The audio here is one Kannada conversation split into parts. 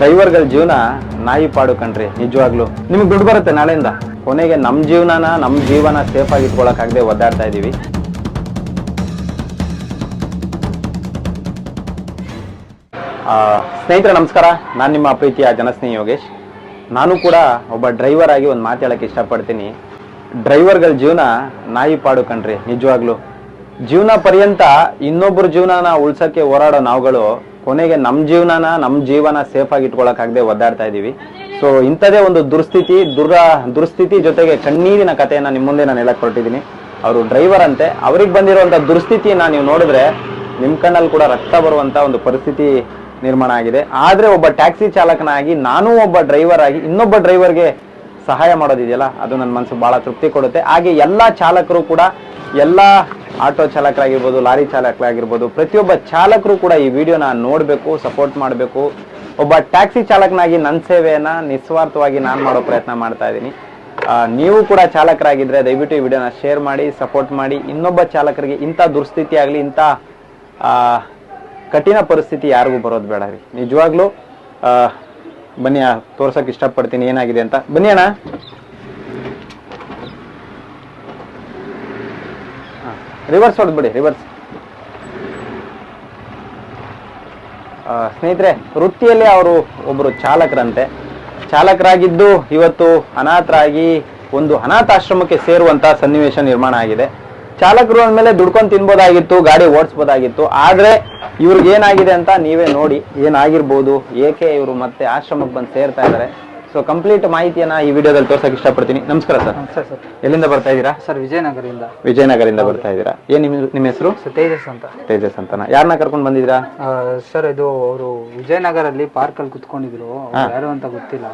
ಡ್ರೈವರ್ಗಳ ಜೀವನ ನಾಯಿ ಪಾಡು ಕಣ್ರಿ ನಿಜವಾಗ್ಲು. ನಿಮ್ಗೆ ದುಡ್ಡು ಬರುತ್ತೆ ನಾಳೆಯಿಂದ. ಕೊನೆಗೆ ನಮ್ಮ ಜೀವನನ ನಮ್ಮ ಜೀವನ ಸೇಫ್ ಆಗಿ ಇಟ್ಕೊಳಕ್ಕಾಗದೆ ಒದ್ದಾಡ್ತಾ ಇದೀವಿ. ಆ, ಸ್ನೇಹಿತರೆ ನಮಸ್ಕಾರ. ನಾನು ನಿಮ್ಮ ಪ್ರೀತಿಯ ಜನಸ್ನೇಹಿ ಯೋಗೇಶ್. ನಾನು ಕೂಡ ಒಬ್ಬ ಡ್ರೈವರ್ ಆಗಿ ಒಂದು ಮಾತು ಹೇಳಕ್ಕೆ ಇಷ್ಟಪಡ್ತೀನಿ. ಡ್ರೈವರ್ಗಳ ಜೀವನ ನಾಯಿ ಪಾಡು ಕಣ್ರಿ ನಿಜವಾಗ್ಲು. ಜೀವನ ಪರ್ಯಂತ ಇನ್ನೊಬ್ಬರ ಜೀವನನ ಉಳ್ಸೋಕ್ಕೆ ಹೋರಾಡೋ ನಾವುಗಳು ಕೊನೆಗೆ ನಮ್ಮ ಜೀವನನ ನಮ್ಮ ಜೀವನ ಸೇಫ್ ಆಗಿ ಒದ್ದಾಡ್ತಾ ಇದ್ದೀವಿ ಸೊ ಇಂಥದೇ ಒಂದು ದುರ್ಸ್ಥಿತಿ ದುರ ದುರ್ಸ್ಥಿತಿ ಜೊತೆಗೆ ಕಣ್ಣೀರಿನ ಕಥೆಯನ್ನು ನಿಮ್ಮ ಮುಂದೆ ನಾನು ಹೇಳಕ್ ಹೊರಟಿದ್ದೀನಿ ಅವರು ಡ್ರೈವರ್ ಅಂತೆ. ಅವ್ರಿಗೆ ಬಂದಿರುವಂಥ ದುರ್ಸ್ಥಿತಿನ ನೀವು ನೋಡಿದ್ರೆ ನಿಮ್ಮ ಕಣ್ಣಲ್ಲಿ ಕೂಡ ರಕ್ತ ಬರುವಂಥ ಒಂದು ಪರಿಸ್ಥಿತಿ ನಿರ್ಮಾಣ ಆಗಿದೆ. ಆದ್ರೆ ಒಬ್ಬ ಟ್ಯಾಕ್ಸಿ ಚಾಲಕನಾಗಿ ನಾನು ಒಬ್ಬ ಡ್ರೈವರ್ ಆಗಿ ಇನ್ನೊಬ್ಬ ಡ್ರೈವರ್ಗೆ ಸಹಾಯ ಮಾಡೋದಿದೆಯಲ್ಲ? ಅದು ನನ್ನ ಮನಸ್ಸು ಬಹಳ ತೃಪ್ತಿ ಕೊಡುತ್ತೆ. ಹಾಗೆ ಎಲ್ಲಾ ಚಾಲಕರು ಕೂಡ ಎಲ್ಲಾ ಆಟೋ ಚಾಲಕರಾಗಿರ್ಬೋದು, ಲಾರಿ ಚಾಲಕರಾಗಿರ್ಬೋದು, ಪ್ರತಿಯೊಬ್ಬ ಚಾಲಕರು ಕೂಡ ಈ ವಿಡಿಯೋನ ನೋಡಬೇಕು ಸಪೋರ್ಟ್ ಮಾಡಬೇಕು. ಒಬ್ಬ ಟ್ಯಾಕ್ಸಿ ಚಾಲಕನಾಗಿ ನನ್ನ ಸೇವೆಯನ್ನ ನಿಸ್ವಾರ್ಥವಾಗಿ ನಾನು ಮಾಡೋ ಪ್ರಯತ್ನ ಮಾಡ್ತಾ ಇದ್ದೀನಿ. ನೀವು ಕೂಡ ಚಾಲಕರಾಗಿದ್ದರೆ ದಯವಿಟ್ಟು ಈ ವಿಡಿಯೋನ ಶೇರ್ ಮಾಡಿ ಸಪೋರ್ಟ್ ಮಾಡಿ. ಇನ್ನೊಬ್ಬ ಚಾಲಕರಿಗೆ ಇಂಥ ದುರ್ಸ್ಥಿತಿ ಆಗಲಿ, ಇಂಥ ಕಠಿಣ ಪರಿಸ್ಥಿತಿ ಯಾರಿಗೂ ಬರೋದು ಬೇಡ ರೀ. ನಿಜವಾಗ್ಲೂ ಬನ್ನಿ ತೋರ್ಸಕ್ ಇಷ್ಟಪಡ್ತೀನಿ, ಏನಾಗಿದೆ ಅಂತ. ಬನ್ನಿ ಅಣ್ಣ. ರಿವರ್ಸ್ ಹೊಡೆದ್ಬಿಡಿ ರಿವರ್ಸ್ ಸ್ನೇಹಿತರೆ, ವೃತ್ತಿಯಲ್ಲಿ ಅವರು ಒಬ್ಬರು ಚಾಲಕರಂತೆ. ಚಾಲಕರಾಗಿದ್ದು ಇವತ್ತು ಅನಾಥರಾಗಿ ಒಂದು ಅನಾಥಾಶ್ರಮಕ್ಕೆ ಸೇರುವಂತ ಸನ್ನಿವೇಶ ನಿರ್ಮಾಣ ಆಗಿದೆ. ಚಾಲಕರು ಅಂದಮೇಲೆ ದುಡ್ಕೊಂಡು ತಿನ್ಬೋದಾಗಿತ್ತು, ಗಾಡಿ ಓಡಿಸ್ಬೋದಾಗಿತ್ತು. ಆದರೆ ಇವ್ರಿಗೆ ಏನಾಗಿದೆ ಅಂತ ನೀವೇ ನೋಡಿ ಏನಾಗಿರ್ಬೋದು, ಏಕೆ ಇವರು ಮತ್ತೆ ಆಶ್ರಮಕ್ಕೆ ಬಂದು ಸೇರ್ತಾ ಇದ್ದಾರೆ ಸೊ ಕಂಪ್ಲೀಟ್ ಮಾಹಿತಿಯನ್ನ ಈ ವಿಡಿಯೋದಲ್ಲಿ ತೋರ್ಸಕ್ ಇಷ್ಟಪಡ್ತೀನಿ. ನಮಸ್ಕಾರ ಸರ್. ಸರ್. ಎಲ್ಲಿಂದ ಬರ್ತಾ ಇದ್ದೀರಾ? ಸರ್ ವಿಜಯನಗರದಿಂದ. ವಿಜಯನಗರದಿಂದ ಬರ್ತಾ ಇದೀರಾ ಏನ್ ನಿಮ್ ನಿಮ್ಮ ಹೆಸರು? ಸರ್ ತೇಜಸ್ ಅಂತ. ತೇಜಸ್ ಅಂತನ? ಯಾರನ್ನ ಕರ್ಕೊಂಡು ಬಂದಿದ್ದೀರಾ? ಆ, ಸರ್ ಇದು ಅವರು ವಿಜಯನಗರಲ್ಲಿ ಪಾರ್ಕ್ ಅಲ್ಲಿ ಕುತ್ಕೊಂಡಿದ್ರು. ಅವ್ರು ಯಾರು ಅಂತ ಗೊತ್ತಿಲ್ಲ.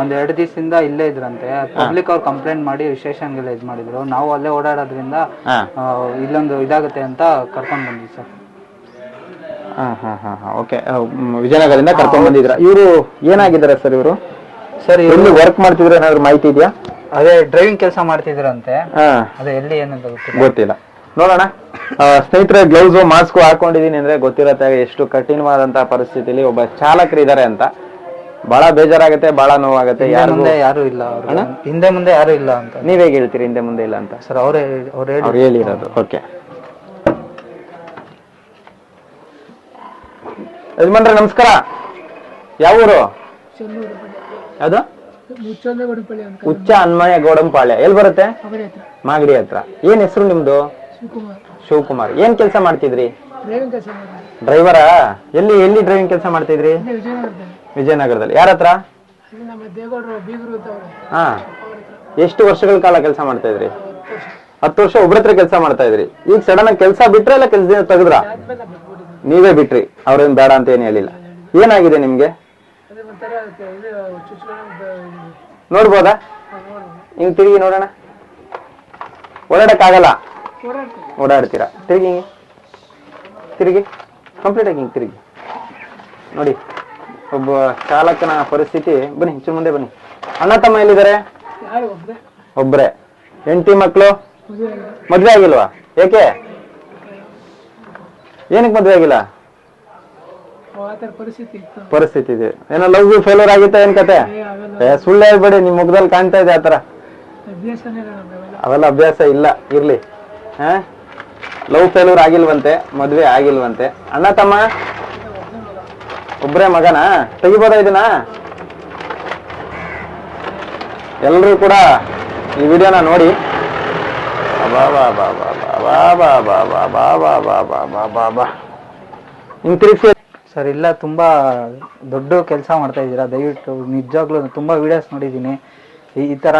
ಒಂದ್ ಎರಡು ದಿವಸದಿಂದ ಇಲ್ಲೇ ಇದ್ರಂತೆ. ಪಬ್ಲಿಕ್ ಅವ್ರು ಕಂಪ್ಲೇಂಟ್ ಮಾಡಿ ಸ್ಟೇಷನ್ಗೆಲ್ಲ ಇದು ಮಾಡಿದ್ರು. ನಾವು ಅಲ್ಲೇ ಓಡಾಡೋದ್ರಿಂದ ಹಾ. ಆ, ಇಲ್ಲೊಂದು ಇದಾಗುತ್ತೆ ಅಂತ ಕರ್ಕೊಂಡ್ ಬಂದ್ವಿ ಸರ್. ಹಾ ಹಾ ಹಾ ಹಾ. ಓಕೆ ವಿಜಯನಗರದಿಂದ ಕರ್ಕೊಂಡ್ ಬಂದಿದ್ರ ಇವರು ಏನಾಗಿದ್ದಾರೆ ಸರ್ ಇವರು? ಸರ್ ಎಲ್ಲಿ ವರ್ಕ್ ಮಾಡ್ತಿದ್ರೆ ಏನಾದ್ರು ಮಾಹಿತಿ ಇದೆಯಾ? ಅದೇ ಡ್ರೈವಿಂಗ್ ಕೆಲಸ ಮಾಡ್ತಿದ್ರಂತೆ. ಹಾ. ಅದೇ ಎಲ್ಲಿ ಏನಂತ ಗೊತ್ತಿಲ್ಲ. ಗೊತ್ತಿಲ್ಲ. ನೋಡೋಣ. ಆ, ಸ್ನೇಹಿತರೆ ಗ್ಲೌಸ್ ಮಾಸ್ಕ್ ಹಾಕೊಂಡಿದೀನಿ ಅಂದ್ರೆ ಗೊತ್ತಿರತ್ತೆ ಎಷ್ಟು ಕಠಿಣವಾದಂತಹ ಪರಿಸ್ಥಿತಿಲಿ ಒಬ್ಬ ಚಾಲಕರು ಇದಾರೆ ಅಂತ. ಬಹಳ ಬೇಜಾರಾಗುತ್ತೆ ಬಹಳ ನೋವಾಗುತ್ತೆ ಹಿಂದೆ ಯಾರು ಮುಂದೆ ಯಾರು ಇಲ್ಲ ಅವ್ರು. ಹಿಂದೆ ಮುಂದೆ ಯಾರು ಇಲ್ಲ ಅಂತ. ನೀವ್ ಹೇಗೆ ಹೇಳ್ತೀರಿ ಹಿಂದೆ ಮುಂದೆ ಇಲ್ಲ ಅಂತ? ಸರ್ ಅವರೇ ಅವ್ರು ಹೇಳಿ ಅವ್ರು ಹೇಳಿರೋದು. ಓಕೆ. ಯಜಮಾನ್ರೆ ನಮಸ್ಕಾರ. ಯಾವ ಊರು ಯಾವ್ದು? ಉಚ್ಚ ಅನ್ಮಯ ಗೋಡಂಪಾಳ್ಯ ಎಲ್ಲಿ ಬರುತ್ತೆ? ಮಾಗಡಿ ಹತ್ರ. ಏನ್ ಹೆಸರು ನಿಮ್ದು? ಶಿವಕುಮಾರ್. ಏನ್ ಕೆಲಸ ಮಾಡ್ತಿದ್ರಿ? ಡ್ರೈವರಾ ಎಲ್ಲಿ ಎಲ್ಲಿ ಡ್ರೈವಿಂಗ್ ಕೆಲಸ ಮಾಡ್ತಿದ್ರಿ? ವಿಜಯನಗರದಲ್ಲಿ. ಯಾರ ಹತ್ರ? ಹಾ. ಎಷ್ಟು ವರ್ಷಗಳ ಕಾಲ ಕೆಲಸ ಮಾಡ್ತಾ ಇದ್ರಿ? ಹತ್ತು ವರ್ಷ. ಒಬ್ರತ್ರ ಕೆಲಸ ಮಾಡ್ತಾ ಇದ್ರಿ. ಈಗ ಸಡನ್ ಆಗಿ ಕೆಲಸ ಬಿಟ್ರೆ ಇಲ್ಲ ಕೆಲಸ ತೆಗೆದ್ರ? ನೀವೇ ಬಿಟ್ರಿ. ಅವ್ರೇನ್ ಬೇಡ ಅಂತ ಏನ್ ಹೇಳಿಲ್ಲ. ಏನಾಗಿದೆ ನಿಮ್ಗೆ? ನೋಡ್ಬೋದಾ? ಹಿಂಗ್ ತಿರುಗಿ ನೋಡೋಣ. ಓಡಾಡಕ್ ಆಗಲ್ಲ ಓಡಾಡ್ತೀರಾ? ತಿರುಗಿ ಹಿಂಗೆ. ತಿರುಗಿ. ಕಂಪ್ಲೀಟ್ ಆಗಿ ಹಿಂಗೆ ತಿರುಗಿ. ನೋಡಿ ಒಬ್ಬ ಚಾಲಕನ ಪರಿಸ್ಥಿತಿ. ಬನ್ನಿ ಹೆಚ್ಚು ಮುಂದೆ ಬನ್ನಿ. ಅಣ್ಣ ತಮ್ಮ ಎಲ್ಲಿದ್ದಾರೆ? ಒಬ್ರೆ? ಹೆಂಡತಿ ಮಕ್ಕಳು ಮದ್ವೆ ಆಗಿಲ್ವಾ? ಏಕೆ? ಏನಕ್ಕೆ ಮದ್ವೆ ಆಗಿಲ್ಲ? ಪರಿಸ್ಥಿತಿ ಇದೆ ಏನೋ ಲವ್ ಫೇಲ್ಯೂರ್ ಆಗಿತ್ತ ಏನ್ ಕತೆ ಸುಳ್ಳು ಹೇಳ್ಬೇಡಿ ನಿಮ್ ಮುಖದಲ್ಲಿ ಕಾಣ್ತಾ ಇದೆ ಆತರ ಅವೆಲ್ಲ ಅಭ್ಯಾಸ ಇಲ್ಲ ಇರ್ಲಿ ಹ ಲವ್ ಫೇಲ್ಯೂರ್ ಆಗಿಲ್ವಂತೆ ಮದ್ವೆ ಆಗಿಲ್ವಂತೆ ಅಣ್ಣ ತಮ್ಮ ಒಬ್ರೇ ಮಗನಾ ತೆಗಿಬೋದಾ ಇದನ್ನ ಎಲ್ರೂ ಕೂಡ ಈ ವಿಡಿಯೋನ ನೋಡಿ ಬಾ ಸರ್ ಇಲ್ಲ ತುಂಬ ದೊಡ್ಡ ಕೆಲಸ ಮಾಡ್ತಾ ಇದ್ದೀರಾ? ದಯವಿಟ್ಟು ನಿಜವಾಗ್ಲೂ ತುಂಬ ವೀಡಿಯೋಸ್ ನೋಡಿದ್ದೀನಿ. ಈ ಥರ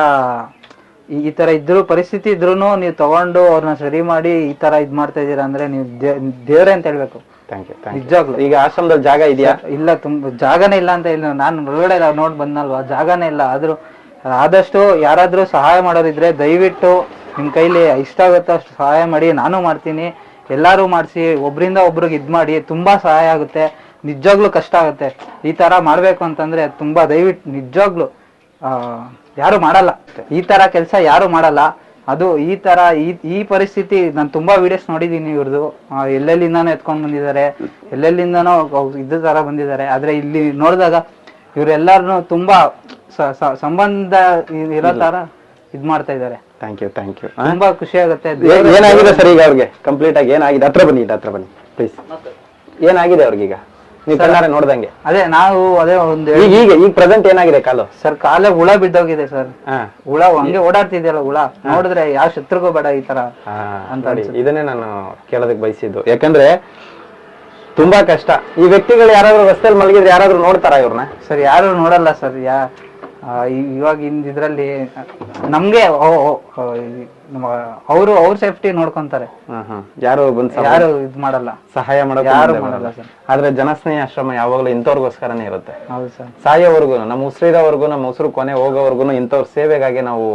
ಈ- ಥರ ಇದ್ರೂ ಪರಿಸ್ಥಿತಿ ಇದ್ರೂ ನೀವು ತಗೊಂಡು ಅವ್ರನ್ನ ಸರಿ ಮಾಡಿ ಈ ಥರ ಇದು ಮಾಡ್ತಾ ಇದ್ದೀರಾ ಅಂದರೆ ನೀವು ದೇ- ಅಂತ ಹೇಳಬೇಕು. ಥ್ಯಾಂಕ್ ಯು ಥ್ಯಾಂಕ್ ನಿಜವಾಗ್ಲೂ. ಈಗ ಆಶ್ರಮದಲ್ಲಿ ಜಾಗ ಇದೆಯಾ? ಇಲ್ಲ ತುಂಬ ಜಾಗನೇ ಇಲ್ಲ ಅಂತ ಇಲ್ಲ ನಾನು ಹೊರಗಡೆ ಎಲ್ಲ ನೋಡಿ ಬಂದಲ್ವಾ? ಜಾಗನೇ ಇಲ್ಲ. ಆದರೂ ಆದಷ್ಟು ಯಾರಾದರೂ ಸಹಾಯ ಮಾಡೋರಿದ್ರೆ ದಯವಿಟ್ಟು ನಿಮ್ಮ ಕೈಲಿ ಇಷ್ಟ ಆಗುತ್ತೋ ಅಷ್ಟು ಸಹಾಯ ಮಾಡಿ. ನಾನು ಮಾಡ್ತೀನಿ. ಎಲ್ಲರೂ ಮಾಡಿಸಿ. ಒಬ್ಬರಿಂದ ಒಬ್ರಿಗೆ ಇದು ಮಾಡಿ. ತುಂಬ ಸಹಾಯ ಆಗುತ್ತೆ. ನಿಜವಾಗ್ಲೂ ಕಷ್ಟ ಆಗುತ್ತೆ. ಈ ತರ ಮಾಡ್ಬೇಕು ಅಂತಂದ್ರೆ ತುಂಬಾ ದಯವಿಟ್ಟು ನಿಜವಾಗ್ಲು ಆ ಯಾರು ಮಾಡಲ್ಲ. ಈ ತರ ಕೆಲಸ ಯಾರು ಮಾಡಲ್ಲ. ಅದು ಈ ತರ ಈ ಈ ಪರಿಸ್ಥಿತಿ ನಾನು ತುಂಬಾ ವಿಡಿಯೋಸ್ ನೋಡಿದೀನಿ ಇವ್ರದ್ದು ಎಲ್ಲೆಲ್ಲಿಂದಾನೋ ಎತ್ಕೊಂಡ್ ಬಂದಿದ್ದಾರೆ. ಎಲ್ಲೆಲ್ಲಿಂದಾನೋ ಇದ್ದ ತರ ಬಂದಿದ್ದಾರೆ. ಆದ್ರೆ ಇಲ್ಲಿ ನೋಡಿದಾಗ ಇವರೆಲ್ಲರನ್ನು ತುಂಬಾ ಸಂಬಂಧ ಇರೋ ತರ ಇದ್ ಮಾಡ್ತಾ ಇದ್ದಾರೆ. ಥ್ಯಾಂಕ್ ಯು ಥ್ಯಾಂಕ್ ಯು ತುಂಬಾ ಖುಷಿ ಆಗುತ್ತೆ. ಏನಾಗಿದೆ ಸರ್ ಈಗ ಅವ್ರಿಗೆ? ಕಂಪ್ಲೀಟ್ ಆಗಿ ಏನಾಗಿದೆ? ಹತ್ರ ಬನ್ನಿ ಹತ್ರ ಬನ್ನಿ ಪ್ಲೀಸ್ ಏನಾಗಿದೆ ಅವ್ರಿಗೀಗ? ನೀವು ಕಣ್ಣಾರೆ ನೋಡ್ದಂಗೆ. ಅದೇ ನಾವು ಅದೇ ಒಂದು ಈಗ ಈಗ ಈಗ ಪ್ರೆಸೆಂಟ್ ಏನಾಗಿದೆ ಕಾಲು? ಸರ್ ಕಾಲ ಹುಳ ಬಿದ್ದೋಗಿದೆ ಸರ್. ಹುಳ ಹಂಗೆ ಓಡಾಡ್ತಿದ್ಯಲ್ಲ ಹುಳ. ನೋಡಿದ್ರೆ ಯಾವ ಶತ್ರುಗೂ ಬೇಡ ಈ ತರ ಅಂತ ಇದನ್ನೇ ನಾನು ಕೇಳೋದಕ್ಕೆ ಬಯಸಿದ್ದು. ಯಾಕಂದ್ರೆ ತುಂಬಾ ಕಷ್ಟ. ಈ ವ್ಯಕ್ತಿಗಳು ಯಾರಾದ್ರೂ ರಸ್ತೆಯಲ್ಲಿ ಮಲಗಿದ್ರೆ ಯಾರಾದ್ರೂ ನೋಡ್ತಾರ ಇವ್ರನ್ನ? ಸರ್ ಯಾರು ನೋಡಲ್ಲ ಸರ್ ಯಾ ಇವಾಗ ಇದ್ರಲ್ಲಿ ನಮ್ಗೆ ಅವರು ಅವ್ರ ಸೇಫ್ಟಿ ನೋಡ್ಕೊಂತಾರೆ. ಯಾರು ಬಂದ್ ಯಾರು ಇದ್ ಮಾಡಲ್ಲ. ಸಹಾಯ ಮಾಡೋಕೆ ಯಾರು ಮಾಡಲ್ಲ. ಸರ್. ಆದ್ರೆ ಜನಸ್ನೇಹಿ ಆಶ್ರಮ ಯಾವಾಗಲೂ ಇಂಥವ್ರಿಗೋಸ್ಕರನೇ ಇರುತ್ತೆ. ಹೌದು ಸರ್. ಸಾಯೋವರೆಗೂ ನಮ್ಮ ಉಸಿರಿರೋವರೆಗೂ ನಮ್ಮ ಉಸಿರು ಕೊನೆ ಹೋಗೋವರೆಗೂ ಇಂಥವ್ರ ಸೇವೆಗಾಗಿ ನಾವು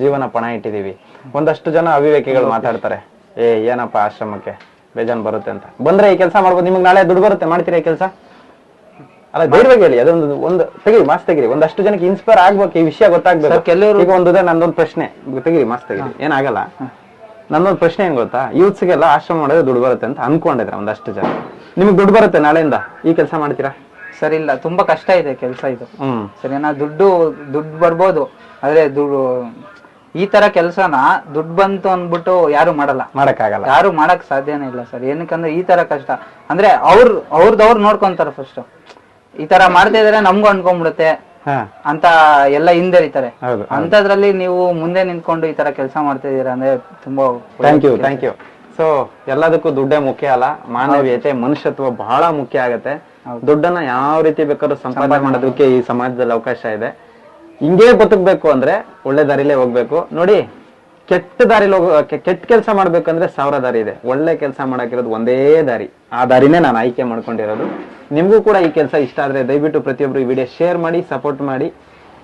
ಜೀವನ ಪಣ ಇಟ್ಟಿದೀವಿ ಒಂದಷ್ಟು ಜನ ಅವಿವೇಕಿಗಳು ಮಾತಾಡ್ತಾರೆ. ಏ ಏನಪ್ಪ ಆಶ್ರಮಕ್ಕೆ? ಬೇಜಾನ್ ಬರುತ್ತೆ ಅಂತ. ಬಂದ್ರೆ ಈ ಕೆಲಸ ಮಾಡ್ಬೋದು. ನಿಮ್ಗೆ ನಾಳೆ ದುಡ್ಡು ಬರುತ್ತೆ. ಮಾಡ್ತೀರಾ ಈ ಕೆಲಸ? ಅಲ್ಲ ಧೈರ್ಯವಾಗಿ ಹೇಳಿ ಅದೊಂದು ಒಂದು ತೆಗಿರಿ ಮಾಸ್ ತೆಗಿರಿ. ಒಂದಷ್ಟು ಜನಕ್ಕೆ ಇನ್ಸ್ಪೈರ್ ಆಗ್ಬೇಕು ಈ ವಿಷಯ ಗೊತ್ತಾಗ್ಬೇಕು. ಕೆಲವರು ಈಗ ಒಂದು ನಂದೊಂದು ಪ್ರಶ್ನೆ. ತೆಗಿರಿ ಮಾಸ್ ತೆಗಿರಿ. ಏನಾಗಲ್ಲ? ನಂದೊಂದು ಪ್ರಶ್ನೆ ಏನ್ ಗೊತ್ತಾ? ಯೂತ್ಸ್ಗೆಲ್ಲ ಆಶ್ರಮ ಮಾಡಿದ್ರೆ ದುಡ್ಡು ಬರುತ್ತೆ ಅಂತ ಅನ್ಕೊಂಡಿದ್ರೆ ಒಂದಷ್ಟು ಜನ. ನಿಮ್ಗೆ ದುಡ್ಡು ಬರುತ್ತೆ ನಾಳೆಯಿಂದ? ಈ ಕೆಲಸ ಮಾಡ್ತೀರಾ? ಸರಿ ಇಲ್ಲ. ತುಂಬಾ ಕಷ್ಟ ಇದೆ ಕೆಲಸ ಇದು. ಸರಿ ನಾ ದುಡ್ಡು ದುಡ್ಡು ಬರ್ಬೋದು. ಆದ್ರೆ ದುಡ್ಡು ಈ ತರ ಕೆಲಸನ ದುಡ್ಡು ಬಂತು ಅಂದ್ಬಿಟ್ಟು ಯಾರು ಮಾಡಲ್ಲ. ಮಾಡಕ್ಕಾಗಲ್ಲ. ಯಾರು ಮಾಡಕ್ ಸಾಧ್ಯನೇ ಇಲ್ಲ ಸರ್. ಏನಕ್ಕಂದ್ರೆ ಈ ತರ ಕಷ್ಟ. ಅಂದ್ರೆ ಅವ್ರ ಅವ್ರದವ್ರು ನೋಡ್ಕೊಂತಾರ ಫಸ್ಟ್ ಈ ತರ ಮಾಡ್ತಾ ಇದ್ರೆ ನಮ್ಗೂ ಅನ್ಕೊಂಡ್ಬಿಡುತ್ತೆ ಹಾ. ಅಂತ ಎಲ್ಲ ಹಿಂದೆರಿತಾರೆ. ಹೌದು ಅಂತದ್ರಲ್ಲಿ ನೀವು ಮುಂದೆ ನಿಂತ್ಕೊಂಡು ಈ ತರ ಕೆಲಸ ಮಾಡ್ತಾ ಇದೀರ ಅಂದ್ರೆ ತುಂಬಾ thank you thank you so ಎಲ್ಲದಕ್ಕೂ ದುಡ್ಡೇ ಮುಖ್ಯ ಅಲ್ಲ. ಮಾನವೀಯತೆ ಮನುಷ್ಯತ್ವ ಬಹಳ ಮುಖ್ಯ ಆಗತ್ತೆ. ದುಡ್ಡನ್ನ ಯಾವ ರೀತಿ ಬೇಕಾದ್ರೂ ಸಂಪಾದನೆ ಮಾಡೋದಕ್ಕೆ ಈ ಸಮಾಜದಲ್ಲಿ ಅವಕಾಶ ಇದೆ. ಹಿಂಗೇ ಬದುಕಬೇಕು ಅಂದ್ರೆ ಒಳ್ಳೆ ದಾರಿಲೇ ಹೋಗ್ಬೇಕು. ನೋಡಿ ಕೆಟ್ಟ ದಾರಿಲಿ ಹೋಗ ಕೆಟ್ಟ ಕೆಲಸ ಮಾಡ್ಬೇಕಂದ್ರೆ ಸಾವಿರ ದಾರಿ ಇದೆ. ಒಳ್ಳೆ ಕೆಲಸ ಮಾಡಕ್ಕಿರೋದು ಒಂದೇ ದಾರಿ. ಆ ದಾರಿನೇ ನಾನು ಆಯ್ಕೆ ಮಾಡ್ಕೊಂಡಿರೋದು. ನಿಮಗೂ ಕೂಡ ಈ ಕೆಲಸ ಇಷ್ಟ ಆದ್ರೆ ದಯವಿಟ್ಟು ಪ್ರತಿಯೊಬ್ರು ಈ ವಿಡಿಯೋ ಶೇರ್ ಮಾಡಿ ಸಪೋರ್ಟ್ ಮಾಡಿ.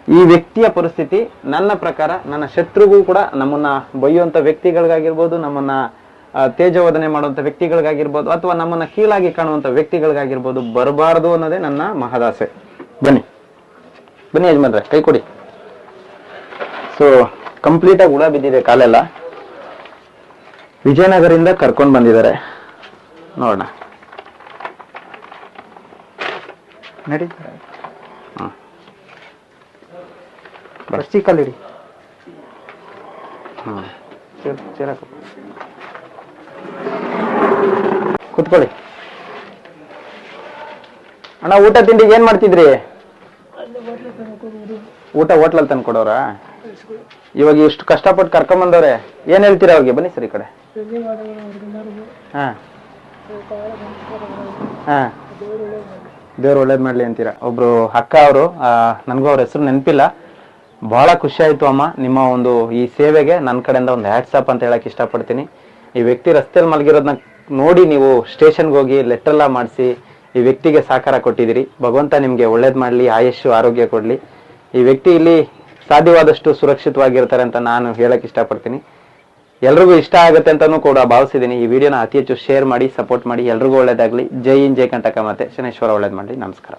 ಈ ವ್ಯಕ್ತಿಯ ಪರಿಸ್ಥಿತಿ, ನನ್ನ ಪ್ರಕಾರ ನನ್ನ ಶತ್ರುಗೂ ಕೂಡ ನಮ್ಮನ್ನ ಬೈಯುವಂತ ವ್ಯಕ್ತಿಗಳಿಗಾಗಿರ್ಬೋದು, ನಮ್ಮನ್ನ ತೇಜೋವಧನೆ ಮಾಡುವಂತ ವ್ಯಕ್ತಿಗಳಿಗಾಗಿರ್ಬೋದು, ಅಥವಾ ನಮ್ಮನ್ನ ಕೀಳಾಗಿ ಕಾಣುವಂತ ವ್ಯಕ್ತಿಗಳಿಗಾಗಿರ್ಬೋದು ಬರಬಾರದು ಅನ್ನೋದೇ ನನ್ನ ಮಹದಾಸೆ. ಬನ್ನಿ. ಬನ್ನಿ ಯಜಮಾನ್ರೆ, ಕೈ ಕೊಡಿ. ಸೊ ಕಂಪ್ಲೀಟ್ ಆಗಿ ಹುಳ ಬಿದ್ದಿದೆ ಕಾಲೆಲ್ಲ. ವಿಜಯನಗರಿಂದ ಕರ್ಕೊಂಡ್ ಬಂದಿದ್ದಾರೆ. ನೋಡೋಣ. ನಡೀತಾರೆ ಕುತ್ಕೊಳ್ಳಿ. ಅಣ್ಣ ಊಟ ತಿಂಡಿಗೆ ಏನ್ ಮಾಡ್ತಿದ್ರಿ? ಊಟ ಹೋಟ್ಲಲ್ಲಿ ತಂದು ಕೊಡೋರ? ಇವಾಗ ಇಷ್ಟು ಕಷ್ಟಪಟ್ಟು ಕರ್ಕೊಂಡ್ ಬಂದವ್ರೆ ಏನ್ ಹೇಳ್ತೀರಾ ಅವ್ರಿಗೆ? ಬನ್ನಿ ಸರ್ ಈ ಕಡೆ. ಹಾ. ದೇವ್ರು ಒಳ್ಳೇದ್ ಮಾಡ್ಲಿ ಅಂತೀರಾ. ಒಬ್ರು ಅಕ್ಕ ಅವರು ನನಗೂ ಅವ್ರ ಹೆಸರು ನೆನಪಿಲ್ಲ. ಬಹಳ ಖುಷಿ ಆಯ್ತು ಅಮ್ಮ, ನಿಮ್ಮ ಒಂದು ಈ ಸೇವೆಗೆ ನನ್ನ ಕಡೆಯಿಂದ ಒಂದು ಹ್ಯಾಟ್ಸಪ್ ಅಂತ ಹೇಳಕ್ ಇಷ್ಟಪಡ್ತೀನಿ. ಈ ವ್ಯಕ್ತಿ ರಸ್ತೆಯಲ್ಲಿ ಮಲಗಿರೋದನ್ನ ನೋಡಿ ನೀವು ಸ್ಟೇಷನ್ಗೆ ಹೋಗಿ ಲೆಟರ್ ಎಲ್ಲ ಮಾಡಿಸಿ ಈ ವ್ಯಕ್ತಿಗೆ ಸಹಕಾರ ಕೊಟ್ಟಿದ್ದೀರಿ. ಭಗವಂತ ನಿಮಗೆ ಒಳ್ಳೇದು ಮಾಡಲಿ ಆಯುಷ್ಯು ಆರೋಗ್ಯ ಕೊಡಲಿ. ಈ ವ್ಯಕ್ತಿ ಇಲ್ಲಿ ಸಾಧ್ಯವಾದಷ್ಟು ಸುರಕ್ಷಿತವಾಗಿರ್ತಾರೆ ಅಂತ ನಾನು ಹೇಳಕ್ ಇಷ್ಟಪಡ್ತೀನಿ. ಎಲ್ರಿಗೂ ಇಷ್ಟ ಆಗುತ್ತೆ ಅಂತಾನೂ ಕೂಡ ಭಾವಿಸಿದ್ದೀನಿ. ಈ ವಿಡಿಯೋನ ಅತಿ ಹೆಚ್ಚು ಶೇರ್ ಮಾಡಿ, ಸಪೋರ್ಟ್ ಮಾಡಿ. ಎಲ್ರಿಗೂ ಒಳ್ಳೇದಾಗಲಿ. ಜೈ ಇನ್ ಜೈ ಕಂಟಕ ಮತ್ತೆ ಶನೇಶ್ವರ ಒಳ್ಳೇದ್ ಮಾಡಿ ನಮಸ್ಕಾರ.